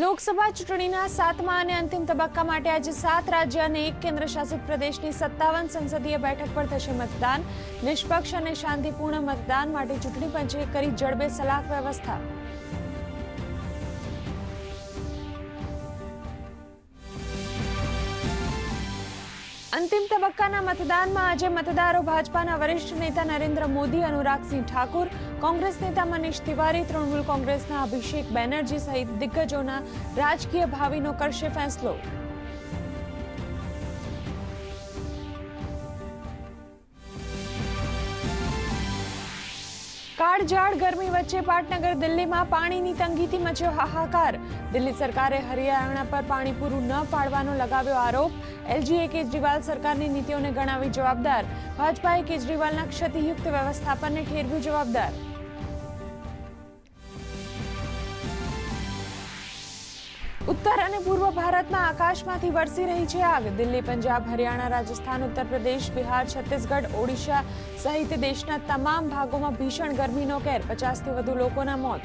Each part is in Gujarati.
લોકસભા ચૂંટણીના સાતમા અને અંતિમ તબક્કા માટે આજે સાત રાજ્ય અને એક કેન્દ્રશાસિત પ્રદેશની સત્તાવન સંસદીય બેઠક પર થશે મતદાન. નિષ્પક્ષ અને શાંતિપૂર્ણ મતદાન માટે ચૂંટણી પંચે કરી જડબે સલાહ વ્યવસ્થા. અંતિમ તબક્કાના મતદાનમાં આજે મતદારો ભાજપાના વરિષ્ઠ નેતા નરેન્દ્ર મોદી, અનુરાગસિંહ ઠાકુર, કોંગ્રેસ નેતા મનીષ તિવારી, તૃણમૂલ કોંગ્રેસના અભિષેક બેનર્જી સહિત દિગ્ગજોના રાજકીય ભાવિનો કરશે ફેંસલો. કાળઝાળ ગરમી વચ્ચે પાટનગર દિલ્હીમાં પાણીની તંગીથી મચ્યો હાહાકાર. દિલ્હી સરકારે હરિયાણા પર પાણી પૂરું ન પાડવાનો લગાવ્યો આરોપ. એલજીએ કેજરીવાલ સરકારની નીતિઓને ગણાવી જવાબદાર. ભાજપાએ કેજરીવાલના ક્ષતિયુક્ત વ્યવસ્થાપનને ઠેરવ્યું જવાબદાર. ઉત્તર અને પૂર્વ ભારતના આકાશમાંથી વરસી રહી છે આગ. દિલ્હી, પંજાબ, હરિયાણા, રાજસ્થાન, ઉત્તર પ્રદેશ, બિહાર, છત્તીસગઢ, ઓડિશા સહિત દેશના તમામ ભાગોમાં ભીષણ ગરમીનો કેર. પચાસથી વધુ લોકોના મોત.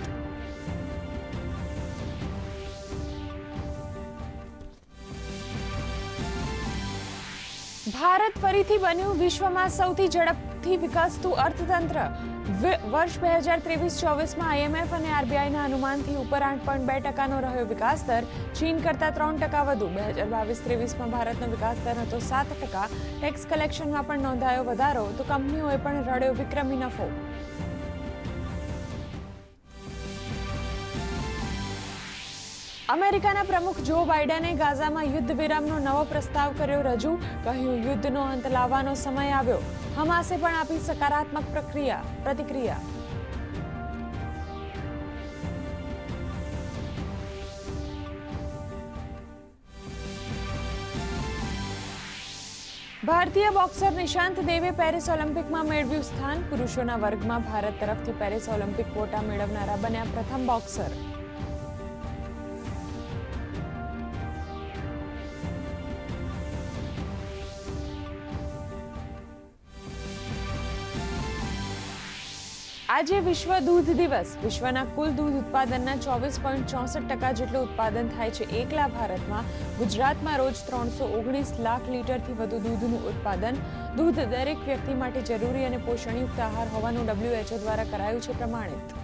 ભારત ફરીથી બન્યું વિશ્વમાં સૌથી ઝડપથી વિકસતું અર્થતંત્ર. વર્ષ બે હજાર ત્રેવીસ ચોવીસમાં આઈએમએફ અને આરબીઆઈના અનુમાનથી ઉપર આઠ પોઈન્ટ બે ટકાનો રહ્યો વિકાસ દર. ચીન કરતાં ત્રણ ટકા વધુ. બે હજાર બાવીસ ત્રેવીસમાં ભારતનો વિકાસ દર હતો સાત ટકા. ટેક્સ કલેક્શનમાં પણ નોંધાયો વધારો. તો કંપનીઓએ પણ રડ્યો વિક્રમી નફો. અમેરિકાના પ્રમુખ જો બાઇડને ગાઝામાં યુદ્ધ વિરામનો નવો પ્રસ્તાવ કર્યો રજૂ, કહ્યું યુદ્ધનો અંત લાવવાનો સમય આવ્યો. હમાસે પણ આપી સકારાત્મક પ્રક્રિયા, પ્રતિક્રિયા. ભારતીય બોક્સર નિશાંત દેવે પેરિસ ઓલિમ્પિકમાં મેળવ્યું સ્થાન. પુરુષોના વર્ગમાં ભારત તરફથી પેરિસ ઓલિમ્પિક ક્વોટા મેળવનારા બન્યા પ્રથમ બોક્સર. આજે વિશ્વ દૂધ દિવસ. વિશ્વના કુલ દૂધ ઉત્પાદનના ચોવીસ પોઈન્ટ ચોસઠ ટકા જેટલું ઉત્પાદન થાય છે એકલા ભારતમાં. ગુજરાતમાં રોજ ત્રણસો ઓગણીસ લાખ લીટરથી વધુ દૂધનું ઉત્પાદન. દૂધ દરેક વ્યક્તિ માટે જરૂરી અને પોષણયુક્ત આહાર હોવાનું ડબ્લ્યુએચઓ દ્વારા કરાયું છે પ્રમાણિત.